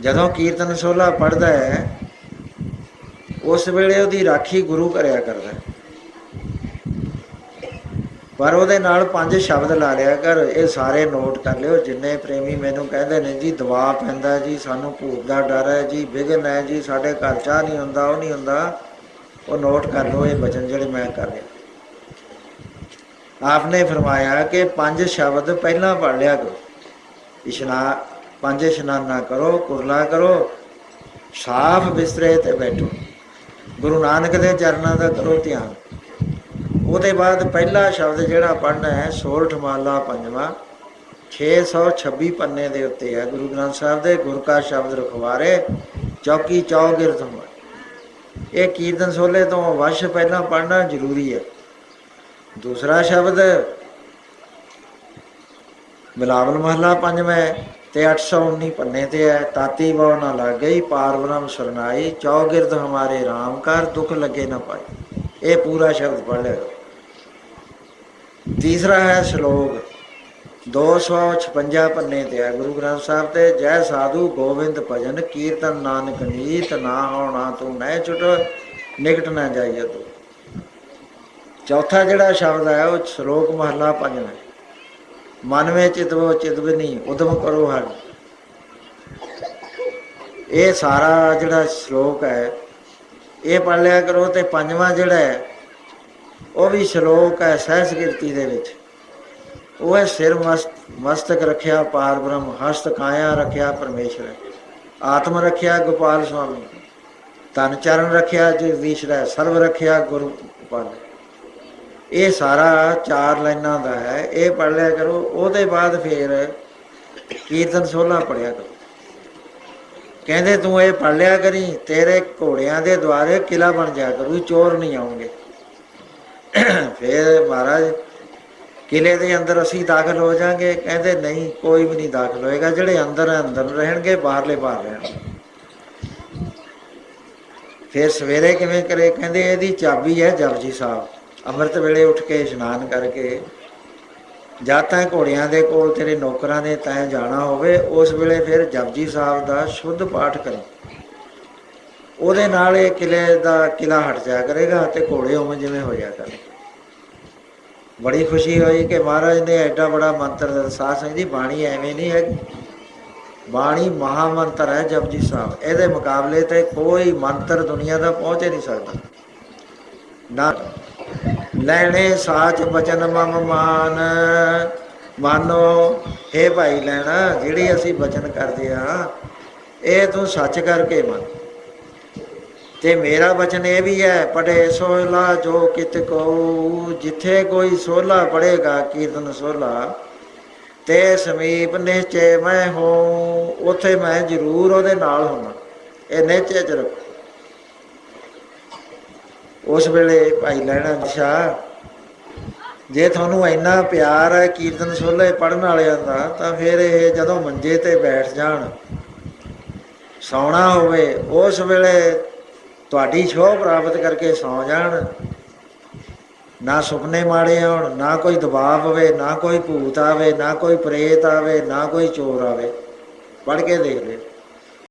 ਜਦੋਂ ਕੀਰਤਨ ਸੋਲਾ ਪੜਦਾ ਹੈ, ਉਸ ਵੇਲੇ ਉਹਦੀ ਰਾਖੀ ਗੁਰੂ ਕਰਿਆ ਕਰਦਾ ਪਰ ਉਹਦੇ ਨਾਲ ਪੰਜ ਸ਼ਬਦ ਲਾ ਲਿਆ ਕਰ, ਇਹ ਸਾਰੇ ਨੋਟ ਕਰ ਲਿਓ, ਜਿੰਨੇ ਪ੍ਰੇਮੀ ਮੈਨੂੰ ਕਹਿੰਦੇ ਨੇ, ਜੀ ਦਵਾ ਪੈਂਦਾ, ਜੀ, ਸਾਨੂੰ ਭੂਤ ਦਾ ਡਰ ਹੈ, ਜੀ ਵਿਗਨ ਹੈ, ਜੀ, ਸਾਡੇ ਘਰ ਚਾਹ ਨਹੀਂ ਹੁੰਦਾ, ਉਹ ਨਹੀਂ ਹੁੰਦਾ। ਉਹ ਨੋਟ ਕਰ ਲਓ, ਇਹ ਬਚਨ ਜਿਹੜੇ ਮੈਂ ਕਰ ਰਿਹਾ। ਆਪਨੇ ਫਰਮਾਇਆ ਕਿ ਪੰਜ ਸ਼ਬਦ ਪਹਿਲਾਂ ਪੜ ਲਿਆ ਕਰੋ। ਇਸ਼ਨਾ ਪੰਜ ਇਸ਼ਨਾਨਾ ਕਰੋ, ਕੁਰਲਾ ਕਰੋ, ਸਾਫ਼ ਬਿਸਤਰੇ ਤੇ ਬੈਠੋ। ਗੁਰੂ ਨਾਨਕ ਦੇ ਚਰਨਾਂ ਦਾ ਕਰੋ ਧਿਆਨ। ਉਹਦੇ ਬਾਅਦ ਪਹਿਲਾ ਸ਼ਬਦ ਜਿਹੜਾ ਪੜਨਾ ਹੈ, ਸੋਰਠ ਮਾਲਾ ਪੰਜਵਾਂ 626 ਪੰਨੇ ਦੇ ਉੱਤੇ ਹੈ। ਗੁਰੂ ਗ੍ਰੰਥ ਸਾਹਿਬ ਦੇ ਗੁਰ ਕਾ ਸ਼ਬਦ ਰਖਵਾਰੇ, ਚੌਕੀ ਚੌਗਿਰਦ ਹੋਵੇ ਇਹ ਕੀਰਤਨ ਸੋਲੇ ਤੋਂ ਵਸ਼ ਪਹਿਲਾਂ ਪੜਨਾ ਜ਼ਰੂਰੀ ਹੈ। ਦੂਸਰਾ ਸ਼ਬਦ, ਬਿਲਾਵਲ ਮਹਲਾ ਪੰਜਵੇਂ ਤੇ 819 ਪੰਨੇ ਤੇ ਹੈ। ਤਾਤੀ ਬਹੁ ਨਾ ਲੱਗ ਗਈ ਪਾਰ ਬ੍ਰਹਮ ਸਰਨਾਈ, ਚੌਗਿਰਦ ਹਮਾਰੇ RAM ਕਰ, ਦੁੱਖ ਲੱਗੇ ਨਾ ਪਾਈ ਇਹ ਪੂਰਾ ਸ਼ਬਦ ਪੜ ਲਿਆ। ਤੀਸਰਾ ਹੈ ਸ਼ਲੋਕ 256 ਪੰਨੇ ਤੇ ਹੈ ਗੁਰੂ ਗ੍ਰੰਥ ਸਾਹਿਬ ਤੇ, ਜੈ ਸਾਧੂ ਗੋਬਿੰਦ ਭਜਨ, ਕੀਰਤਨ ਨਾਨਕ ਨੀਤ, ਨਾ ਹੋਣਾ ਤੂੰ ਨਹਿ ਛੁਟ ਨਿਕਟ ਨਾ ਜਾਈਏ ਤੂੰ। ਚੌਥਾ ਜਿਹੜਾ ਸ਼ਬਦ ਹੈ, ਉਹ ਸ਼ਲੋਕ ਮਹਲਾ ਪੰਜਵਾਂ। ਮਨ ਵਿੱਚ ਚਿਤਵੋ ਚਿਤਵਨੀ ਉਦਮ ਕਰੋ ਹਰ। ਇਹ ਸਾਰਾ ਜਿਹੜਾ ਸ਼ਲੋਕ ਹੈ, ਇਹ ਪੜ ਲਿਆ ਕਰੋ ਤੇ ਪੰਜਵਾਂ ਜਿਹੜਾ ਹੈ, ਉਹ ਵੀ ਸ਼ਲੋਕ ਹੈ ਸਹਿਸ ਕੀਰਤੀ ਦੇ ਵਿੱਚ। ਉਹ ਹੈ ਸਿਰ ਮਸਤ, ਮਸਤਕ ਰੱਖਿਆ, ਪਾਰ ਬ੍ਰਹਮ, ਹਸਤ ਕਾਇਆ ਰੱਖਿਆ, ਪਰਮੇਸ਼ਰ ਆਤਮ ਰੱਖਿਆ, ਗੋਪਾਲ ਸੁਆਮੀ। ਤਨ ਚਰਨ ਰੱਖਿਆ, ਜਗਦੀਸ਼ ਰਹਿ ਸਰਵ ਰੱਖਿਆ, ਗੁਰੂ ਗੋਪਾਲ। ਇਹ ਸਾਰਾ ਚਾਰ ਲਾਈਨਾਂ ਦਾ ਹੈ, ਇਹ ਪੜ ਲਿਆ ਕਰੋ, ਉਹਦੇ ਬਾਅਦ ਫਿਰ ਕੀਰਤਨ ਸੋਲਾ ਪੜਿਆ ਕਰੋ। ਕਹਿੰਦੇ ਤੂੰ ਇਹ ਪੜ ਲਿਆ ਕਰੀ, ਤੇਰੇ ਘੋੜਿਆਂ ਦੇ ਦੁਆਰੇ ਕਿਲਾ ਬਣ ਜਾ ਕਰੂ, ਚੋਰ ਨਹੀਂ ਆਉਂਗੇ ਫਿਰ ਮਹਾਰਾਜ ਕਿਲੇ ਦੇ ਅੰਦਰ ਅਸੀਂ ਦਾਖਲ ਹੋ ਜਾਾਂਗੇ। ਕਹਿੰਦੇ ਨਹੀਂ, ਕੋਈ ਵੀ ਨਹੀਂ ਦਾਖਲ ਹੋਏਗਾ, ਜਿਹੜੇ ਅੰਦਰ ਅੰਦਰ ਰਹਿਣਗੇ, ਬਾਹਰਲੇ ਬਾਹਰ ਰਹਿਣਗੇ। ਫਿਰ ਸਵੇਰੇ ਕਿਵੇਂ ਕਰੇ? ਕਹਿੰਦੇ ਇਹਦੀ ਚਾਬੀ ਹੈ ਜਪਜੀ ਸਾਹਿਬ। ਅੰਮ੍ਰਿਤ ਵੇਲੇ ਉੱਠ ਕੇ ਇਸ਼ਨਾਨ ਕਰਕੇ ਜਾਂ ਤਾਂ ਘੋੜਿਆਂ ਦੇ ਕੋਲ, ਤੇਰੇ ਨੌਕਰਾਂ ਦੇ ਤੈਂ ਜਾਣਾ ਹੋਵੇ, ਉਸ ਵੇਲੇ ਫਿਰ ਜਪਜੀ ਸਾਹਿਬ ਦਾ ਸ਼ੁੱਧ ਪਾਠ ਕਰੋ। ਉਹਦੇ ਨਾਲ ਇਹ ਕਿਲੇ ਦਾ ਕਿਲਾ ਹਟ ਜਾ ਕਰੇਗਾ ਤੇ ਘੋੜੇ ਉਵੇਂ ਜਿਵੇਂ ਹੋ ਜਾ ਕਰਨਗੇ। ਬੜੀ ਖੁਸ਼ੀ ਹੋਈ ਕਿ ਮਹਾਰਾਜ ਨੇ ਐਡਾ ਬੜਾ ਮੰਤਰ ਦੱਸਾ ਸਿੰਘ ਜੀ, ਬਾਣੀ ਐਵੇਂ ਨਹੀਂ ਹੈ ਬਾਣੀ ਮਹਾ ਮੰਤਰ ਹੈ ਜਪਜੀ ਸਾਹਿਬ। ਇਹਦੇ ਮੁਕਾਬਲੇ ਤੇ ਕੋਈ ਮੰਤਰ ਦੁਨੀਆ ਦਾ ਪਹੁੰਚ ਹੀ ਨਹੀਂ ਸਕਦਾ। ਨਾ ਲੈਣੇ ਸਾਚ ਬਚਨ ਮਮ ਮਾਨ। ਮਾਨੋ ਇਹ ਭਾਈ ਲੈਣਾ, ਜਿਹੜੀ ਅਸੀਂ ਬਚਨ ਕਰਦੇ ਆ ਇਹ ਤੂੰ ਸੱਚ ਕਰਕੇ ਮੰਨ। ਤੇ ਮੇਰਾ ਬਚਨ ਇਹ ਵੀ ਹੈ ਪੜੇ ਸੋਹਲਾ ਜੋ ਕਿਤ ਕੋ ਜਿੱਥੇ ਕੋਈ ਸੋਹਲਾ ਪੜੇਗਾ ਕੀਰਤਨ ਸੋਹਲਾ। ਤੇ ਸਮੀਪ ਨਿਸ਼ਚੈ ਮੈਂ ਹੋ ਉਥੇ ਮੈਂ ਜ਼ਰੂਰ ਉਹਦੇ ਨਾਲ ਹੋਣਾ ਇਹ ਨਿਸ਼ਚੈ ਚ ਰੱਖੋ। ਉਸ ਵੇਲੇ ਭਾਈ ਲੈਣਾ ਦਿਸ਼ਾ, ਜੇ ਤੁਹਾਨੂੰ ਇੰਨਾ ਪਿਆਰ ਹੈ ਕੀਰਤਨ ਸੋਲੇ ਪੜਨ ਵਾਲਿਆਂ ਦਾ, ਤਾਂ ਫਿਰ ਇਹ ਜਦੋਂ ਮੰਜੇ ਤੇ ਬੈਠ ਜਾਣ, ਸੌਣਾ ਹੋਵੇ, ਉਸ ਵੇਲੇ ਤੁਹਾਡੀ ਛੋਹ ਪ੍ਰਾਪਤ ਕਰਕੇ ਸੌ ਜਾਣ। ਨਾ ਸੁਪਨੇ ਮਾੜੇ ਆਉਣ, ਨਾ ਕੋਈ ਦਬਾਅ ਹੋਵੇ ਨਾ ਕੋਈ ਭੂਤ ਆਵੇ, ਨਾ ਕੋਈ ਪ੍ਰੇਤ ਆਵੇ, ਨਾ ਕੋਈ ਚੋਰ ਆਵੇ। ਪੜ ਕੇ ਦੇਖ ਲਿਓ।